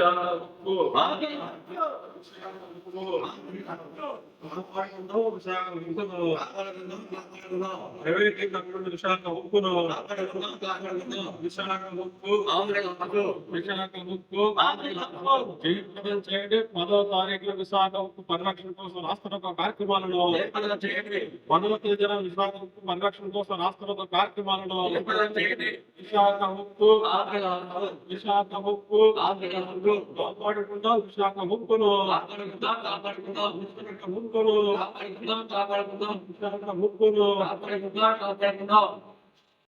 విశాఖ ఉక్కు విశాఖ ఉక్కును విశాఖ ఉప్పు విశాఖ ఉక్కు జయప్రదం చేయండి పదో తారీఖున విశాఖ ఉక్కు పరిరక్షణ కోసం రాష్ట్ర కార్యక్రమాలను పదవ తేదీన విశాఖ ఉక్కు పరిరక్షణ కోసం రాష్ట్ర కార్యక్రమాలను విశాఖ ఉక్కు విశాఖ ఉక్కు విశాఖ ఉక్కును ఉక్కును విశాఖ ఉక్కును కాపాడుకుందాం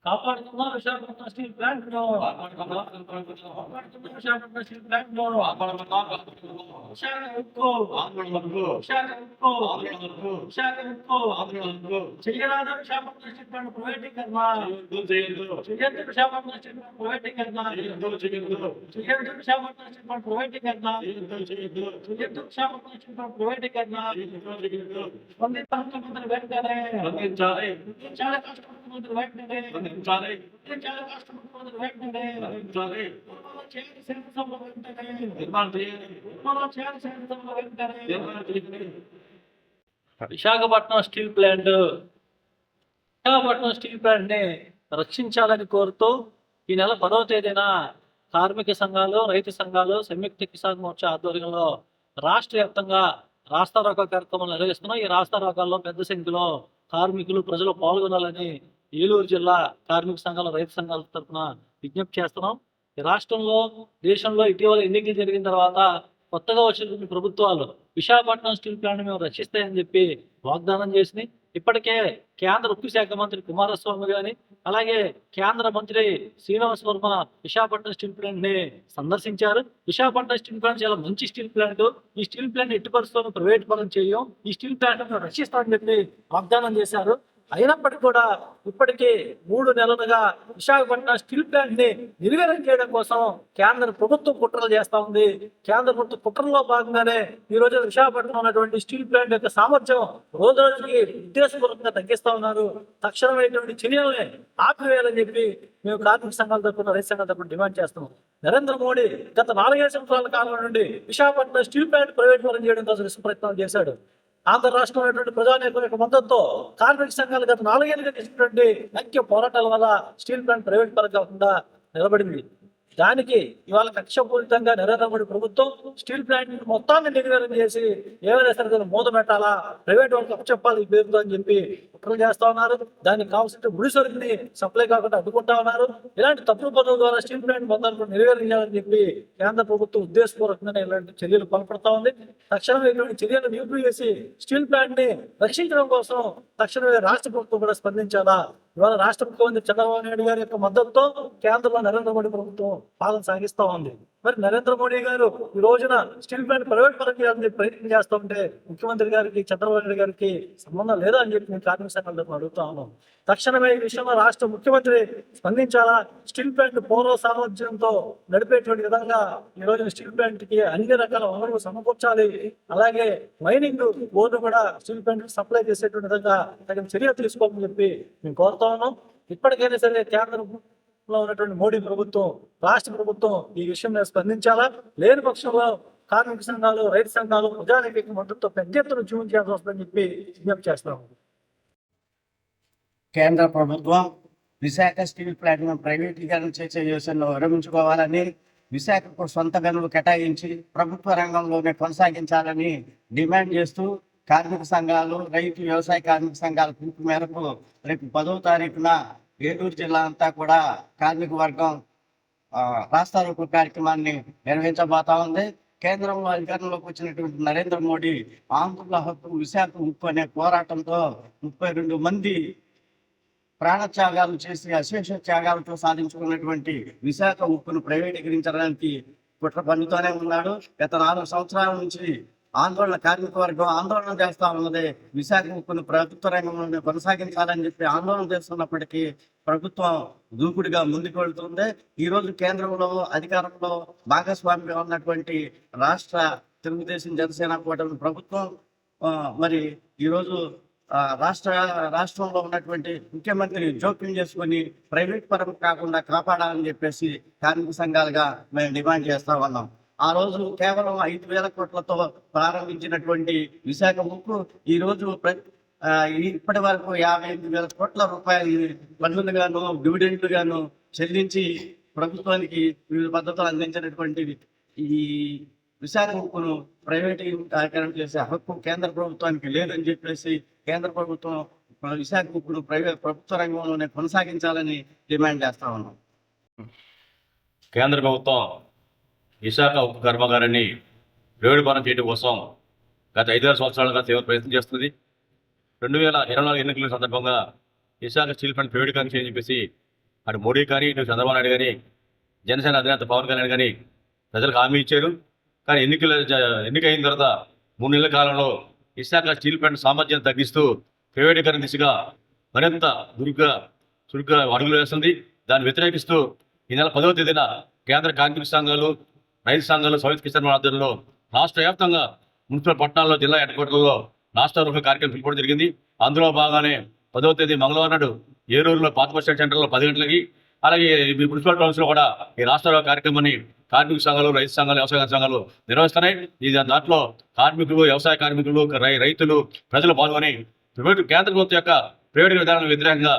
విశాఖపట్నం స్టీల్ ప్లాంట్లో కాపాడుకుందాం విశాఖపట్నం స్టీల్ ప్లాంట్లో విశాఖ ఉక్కు విశాఖ ఉక్కు విశాఖ ఉక్కు చెయ్యరాదు విశాఖపట్నం స్టీల్ ప్లాంట్ ప్రైవేటీకరణ చెయ్యొద్దు విశాఖపట్నం స్టీల్ ప్లాంట్ ప్రైవేటీకరణ చెయ్యొద్దు విశాఖపట్నం స్టీల్ ప్లాంట్ ప్రైవేటీకరణ చెయ్యొద్దు విశాఖపట్నం స్టీల్ ప్లాంట్ ప్రైవేటీకరణ స్పందిత ముఖ్యమంత్రి వెంటనే చాలా కష్ట ముఖ్యమంత్రి వెంటనే చాలా కష్ట వెంటనే చేయాలి శాసనసభలో వెంటనే చేయాలి శాసనసభలో వెంటనే Visakhapatnam steel plant. Visakhapatnam steel ప్లాంట్ని రక్షించాలని కోరుతూ ఈ నెల పదవ తేదీన కార్మిక సంఘాలు రైతు సంఘాలు సంయుక్త కిసాన్ మోర్చా ఆధ్వర్యంలో రాష్ట్ర వ్యాప్తంగా రాస్తారోకో కార్యక్రమాలు నిర్వహిస్తున్నాం ఈ రాస్తారోకాల్లో పెద్ద సంఖ్యలో కార్మికులు ప్రజలు పాల్గొనాలని ఏలూరు జిల్లా కార్మిక సంఘాల రైతు సంఘాల తరఫున విజ్ఞప్తి చేస్తున్నాం. ఈ రాష్ట్రంలో దేశంలో ఇటీవల ఎన్నికలు జరిగిన తర్వాత కొత్తగా వచ్చిన ప్రభుత్వాలు విశాఖపట్నం స్టీల్ ప్లాంట్ మేము రక్షిస్తాయని చెప్పి వాగ్దానం చేసినాయి. ఇప్పటికే కేంద్ర ఉక్కు శాఖ మంత్రి కుమారస్వామి గాని అలాగే కేంద్ర మంత్రి శ్రీనివాస్ వర్మ విశాఖపట్నం స్టీల్ ప్లాంట్ని సందర్శించారు. విశాఖపట్నం స్టీల్ ప్లాంట్ చాలా మంచి స్టీల్ ప్లాంట్. ఈ స్టీల్ ప్లాంట్ ఎట్టి పరిస్థితుల్లో ప్రైవేట్ పరం చేయం ఈ స్టీల్ ప్లాంట్ మేము రక్షిస్తామని చెప్పి వాగ్దానం చేశారు. అయినప్పటికీ కూడా ఇప్పటికీ మూడు నెలలుగా విశాఖపట్నం స్టీల్ ప్లాంట్ని నిర్వీర్యం చేయడం కోసం కేంద్ర ప్రభుత్వం కుట్రలు చేస్తా ఉంది. కేంద్ర ప్రభుత్వ కుట్రల్లో భాగంగానే ఈ రోజు విశాఖపట్నం ఉన్నటువంటి స్టీల్ ప్లాంట్ యొక్క సామర్థ్యం రోజు రోజుకి ఉద్దేశపూర్వకంగా తగ్గిస్తా ఉన్నారు. తక్షణమైనటువంటి చర్యల్ని ఆపివేయాలని చెప్పి మేము కార్మిక సంఘాల తరపున రైతు సంఘాల తరపున డిమాండ్ చేస్తున్నాం నరేంద్ర మోడీ గత నాలుగైదు సంవత్సరాల కాలం నుండి విశాఖపట్నం స్టీల్ ప్లాంట్ ప్రైవేట్ పరం చేయడం కోసం ప్రయత్నం ప్రయత్నాలు చేశాడు. ఆంధ్ర రాష్ట్రంలో ఉన్నటువంటి ప్రజానేకం యొక్క మద్దతుతో కార్మిక సంఘాలు గత నాలుగేళ్ళుగా చేసినటువంటి ఐక్య పోరాటాల వల్ల స్టీల్ ప్లాంట్ ప్రైవేట్ పరంగా కాకుండా నిలబడింది. దానికి ఇవాళ కక్షపూరితంగా నరేంద్ర ప్రభుత్వం స్టీల్ ప్లాంట్ మొత్తాన్ని నిర్వీర్యం చేసి ఏమైనా సరే దాన్ని మూత పెట్టాలా? ప్రైవేట్ వాళ్ళకి అప్పచెప్పాలి పేరుతో అని చెప్పి కుట్రలు చేస్తా ఉన్నారు. దానికి కావాల్సిన ముడి సరుకుని సప్లై కాకుండా అడ్డుకుంటా ఉన్నారు. ఇలాంటి తప్పుడు పనుల ద్వారా స్టీల్ ప్లాంట్ మొత్తాన్ని నిర్వహించాలని చేయాలని చెప్పి కేంద్ర ప్రభుత్వం ఉద్దేశపూర్వకంగా ఇలాంటి చర్యలు పాల్పడతా ఉంది. తక్షణమే ఇటువంటి చర్యలు చేసి స్టీల్ ప్లాంట్ని రక్షించడం కోసం తక్షణమే రాష్ట్ర ప్రభుత్వం కూడా స్పందించాలా? ఇవాళ రాష్ట్ర ముఖ్యమంత్రి చంద్రబాబు నాయుడు గారి యొక్క మద్దతుతో కేంద్రంలో నరేంద్ర మోడీ ప్రభుత్వం పాలన సాగిస్తూ ఉంది. మరి నరేంద్ర మోడీ గారు ఈ రోజున స్టీల్ ప్లాంట్ ప్రైవేట్ పరం చేయాలని ప్రయత్నం చేస్తూ ఉంటే ముఖ్యమంత్రి గారికి చంద్రబాబు నాయుడు గారికి సంబంధం లేదా అని చెప్పి మేము కార్మిక సంఘాల అడుగుతా ఉన్నాం. తక్షణమే ఈ విషయంలో రాష్ట్ర ముఖ్యమంత్రి స్పందించాలా? స్టీల్ ప్లాంట్ పూర్వ సామర్థ్యంతో నడిపేటువంటి విధంగా ఈ రోజున స్టీల్ ప్లాంట్కి అన్ని రకాల వనరులు సమకూర్చాలి. అలాగే మైనింగ్ బోర్డు కూడా స్టీల్ ప్లాంట్ సప్లై చేసేటువంటి విధంగా తగిన చర్యలు తీసుకోవాలని చెప్పి మేము కోరుతా ఉన్నాం. ఇప్పటికైనా సరే కేంద్ర లో ఉన్నటువంటి మోడీ ప్రభుత్వం రాష్ట్ర ప్రభుత్వం ఈ విషయం మీద స్పందించాలా? లేని పక్షంలో కార్మిక సంఘాలు రైతు సంఘాలు ప్రజానికి మద్దతుతో పెద్ద ఎత్తున ఉద్యమం చేయాల్సి వస్తుందని చెప్పి విజ్ఞప్తి చేస్తున్నాము కేంద్ర ప్రభుత్వం విశాఖ స్టీల్ ప్లాంట్ను ప్రైవేటీకరణ చేసే యోచనలో విరమించుకోవాలని విశాఖకు సొంత గనులు కేటాయించి ప్రభుత్వ రంగంలోనే కొనసాగించాలని డిమాండ్ చేస్తూ కార్మిక సంఘాలు రైతు వ్యవసాయ కార్మిక సంఘాల పిలుపు మేరకు రేపు పదో తారీఖున ఏలూరు జిల్లా అంతా కూడా కార్మిక వర్గం ఆ, రాస్తారోకో కార్యక్రమాన్ని నిర్వహించబోతా ఉంది. కేంద్రంలో అధికారంలోకి వచ్చినటువంటి నరేంద్ర మోడీ ఆంధ్రుల హక్కు విశాఖ ఉప్పు అనే పోరాటంతో ముప్పై రెండు మంది ప్రాణత్యాగాలు చేసి అశేష త్యాగాలతో సాధించుకున్నటువంటి విశాఖ ఉప్పును ప్రైవేటీకరించడానికి కుట్ర పన్నుతోనే ఉన్నాడు. గత నాలుగు సంవత్సరాల నుంచి ఆందోళన కార్మిక వర్గం ఆందోళన చేస్తా ఉన్నది. విశాఖ ఉక్కును ప్రభుత్వ రంగంలోనే కొనసాగించాలని చెప్పి ఆందోళన చేస్తున్నప్పటికీ ప్రభుత్వం దూకుడుగా ముందుకు వెళ్తుంది. ఈ రోజు కేంద్రంలో అధికారంలో భాగస్వామిగా ఉన్నటువంటి రాష్ట్ర తెలుగుదేశం జనసేన కూటమి ప్రభుత్వం ఆ, మరి ఈరోజు ఆ, రాష్ట్ర రాష్ట్రంలో ఉన్నటువంటి ముఖ్యమంత్రి జోక్యం చేసుకొని ప్రైవేట్ పరం కాకుండా కాపాడాలని చెప్పేసి కార్మిక సంఘాలుగా మేము డిమాండ్ చేస్తా ఉన్నాం. ఆ రోజు కేవలం ఐదు వేల కోట్లతో ప్రారంభించినటువంటి విశాఖ ముక్కు ఈ రోజు ఆ, ఇప్పటి వరకు యాభై ఎనిమిది వేల కోట్ల రూపాయలు పన్నులుగాను డివిడెంట్లుగాను చెల్లించి ప్రభుత్వానికి వివిధ పద్ధతులు అందించినటువంటి ఈ విశాఖ ముక్కును ప్రైవేటీకరణ చేసే హక్కు కేంద్ర ప్రభుత్వానికి లేదని చెప్పేసి కేంద్ర ప్రభుత్వం విశాఖ ముక్కును ప్రైవేట్ ప్రభుత్వ రంగంలోనే కొనసాగించాలని డిమాండ్ చేస్తా ఉన్నాం. కేంద్ర ప్రభుత్వం విశాఖ ఉక్కు కర్మాగారాన్ని ప్రైవేటీకరణ చేయడం కోసం గత ఐదారు సంవత్సరాలుగా తీవ్ర ప్రయత్నం చేస్తుంది రెండు వేల ఇరవై నాలుగు ఎన్నికల సందర్భంగా విశాఖ స్టీల్ ప్లాంట్ ప్రైవేటీకరణ అని చెప్పేసి అటు మోడీ కానీ ఇటు చంద్రబాబు నాయుడు కానీ జనసేన అధినేత పవన్ కళ్యాణ్ కానీ ప్రజలకు హామీ ఇచ్చారు. కానీ ఎన్నికల జ- ఎన్నిక అయిన తర్వాత మూడు నెలల కాలంలో విశాఖ స్టీల్ ప్లాంట్ సామర్థ్యాన్ని తగ్గిస్తూ ప్రైవేటీకరణ దిశగా మరింత దురుగ్గా చురుగ్గా అడుగులు వేస్తుంది. దాన్ని వ్యతిరేకిస్తూ ఈ నెల పదవ తేదీన కేంద్ర కార్మిక సంఘాలు రైతు సంఘాలు సౌత్ కిసాన్ ఆధ్వర్యంలో రాష్ట్ర వ్యాప్తంగా మున్సిపల్ పట్టణాల్లో జిల్లా హెడ్ క్వార్టర్లో రాష్ట్ర రూప కార్యక్రమం పిలుపుకోవడం జరిగింది. అందులో భాగంగానే పదవ తేదీ మంగళవారం నాడు ఏలూరులో పాత బస్ సెంటర్లో పది గంటలకి అలాగే మున్సిపల్ టౌన్స్లో కూడా ఈ రాష్ట్ర కార్యక్రమాన్ని కార్మిక సంఘాలు రైతు సంఘాలు వ్యవసాయ సంఘాలు నిర్వహిస్తున్నాయి. ఇది దాంట్లో కార్మికులు వ్యవసాయ కార్మికులు రై రైతులు ప్రజలు పాల్గొని ప్రైవేటు కేంద్ర ప్రభుత్వం యొక్క ప్రైవేటు విధానాలకు వ్యతిరేకంగా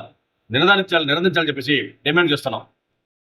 నిరదానించాలి నిరందించాలని చెప్పేసి డిమాండ్ చేస్తున్నాం.